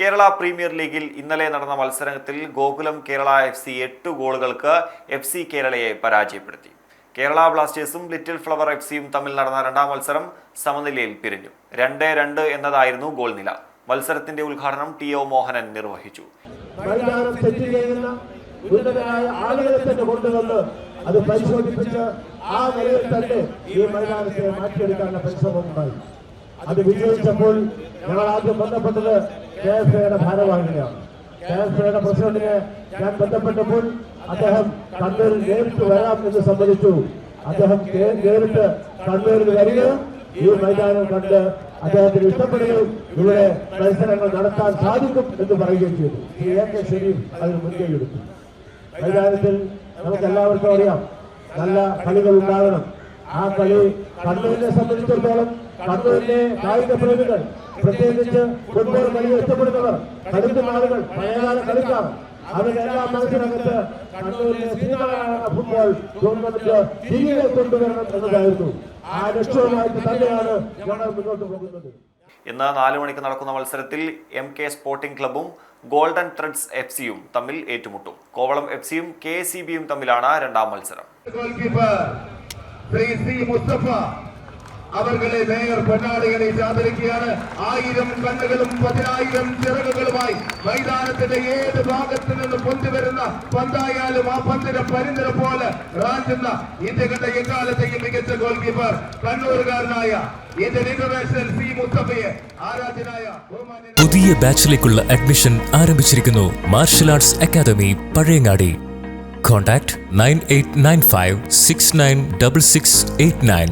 Kerala premier ലീഗിൽ ഇന്നലെ നടന്ന മത്സരത്തിൽ ഗോകുലം കേരള എഫ് സി എട്ട് ഗോളുകൾക്ക് എഫ് സി കേരളയെ പരാജയപ്പെടുത്തി. കേരള ബ്ലാസ്റ്റേഴ്സും ലിറ്റിൽ ഫ്ലവർ എഫ് സിയും തമ്മിൽ നടന്ന രണ്ടാം മത്സരം സമനിലയിൽ പിരിഞ്ഞു. രണ്ട് രണ്ട് എന്നതായിരുന്നു ഗോൾ നില. മത്സരത്തിന്റെ ഉദ്ഘാടനം ടി ഒ മോഹനൻ നിർവഹിച്ചു. അത് പരിശോധിപ്പിച്ച് ആ നിലയിൽ തന്നെ ഈ മൈതാനത്തെ മാറ്റിയെടുക്കാനുള്ള പരിശ്രമം ഉണ്ടായി അത് വിജയിച്ചപ്പോൾ ഞങ്ങൾ ആദ്യം ബന്ധപ്പെട്ടത് കെ എഫ് എയുടെ ഭാരവാഹികളെയാണ് കെ എഫ് എയുടെ പ്രസിഡന്റിനെ ഞാൻ ബന്ധപ്പെട്ടപ്പോൾ അദ്ദേഹം കണ്ണൂരിൽ നേരിട്ട് വരാം എന്ന് സമ്മതിച്ചു. അദ്ദേഹം നേരിട്ട് കണ്ണൂരിൽ വരികയും ഈ മൈതാനം കണ്ട് അദ്ദേഹത്തിന് ഇഷ്ടപ്പെടുകയും ഇവിടെ മത്സരങ്ങൾ നടത്താൻ സാധിക്കും എന്ന് പറയുകയും ചെയ്തു. ശ്രീ എ കെ ശരി അതിന് മുൻകൈ എടുത്തു. മൈതാനത്തിൽ നമുക്ക് എല്ലാവർക്കും അറിയാം നല്ല കളികൾ ഉണ്ടാകണം. ആ കളി കണ്ണൂരിനെ സംബന്ധിച്ചിടത്തോളം കണ്ണൂരിലെ കായിക പ്രേമികൾ പ്രത്യേകിച്ച് ഫുട്ബോൾ കളി ഇഷ്ടപ്പെടുന്നവർ കളിക്കുന്ന ആളുകൾ പഴയകാല കളിക്കാർ അവരെല്ലാം മനസ്സിനകത്ത് കണ്ണൂരിലെ സിനിമ ഫുട്ബോൾ ടൂർണമെന്റ് തിരികെ കൊണ്ടുവരണം എന്നതായിരുന്നു. ആ ലക്ഷ്യവുമായിട്ട് തന്നെയാണ് ഞങ്ങൾ മുന്നോട്ട് പോകുന്നത്. ഇന്ന് നാലു മണിക്ക് നടക്കുന്ന മത്സരത്തിൽ എം കെ സ്പോർട്ടിംഗ് ക്ലബും ഗോൾഡൻ ത്രെഡ്സ് എഫ് സിയും തമ്മിൽ ഏറ്റുമുട്ടും. കോവളം എഫ് സിയും കെ സി ബിയും തമ്മിലാണ് രണ്ടാം മത്സരം. ശ്രീ സി മുസ്തഫ അവർകളെ മേയർ പൊന്നാളികളെ ആദരിക്കുകയാണ്. ആയിരം കണ്ണുകളും പതിനായിരം ചിറകുകളുമായി മൈതാനത്തിന്റെ ഏത് ഭാഗത്തു നിന്ന് പൊന്തിവരുന്ന പന്തായാലും ആ പന്തിനെ പരിന്തര പോലെ റാഞ്ചുന്ന ഇന്ത്യ കണ്ട എക്കാലത്തെയും മികച്ച ഗോൾ കീപ്പർ കണ്ണൂരുകാരനായ സി മുസ്തഫയെ പുതിയ ബാച്ചിലേക്കുള്ള അഡ്മിഷൻ ആരംഭിച്ചിരിക്കുന്നു. Martial arts academy Pazhayangadi. contact nine eight nine five six nine double six eight nine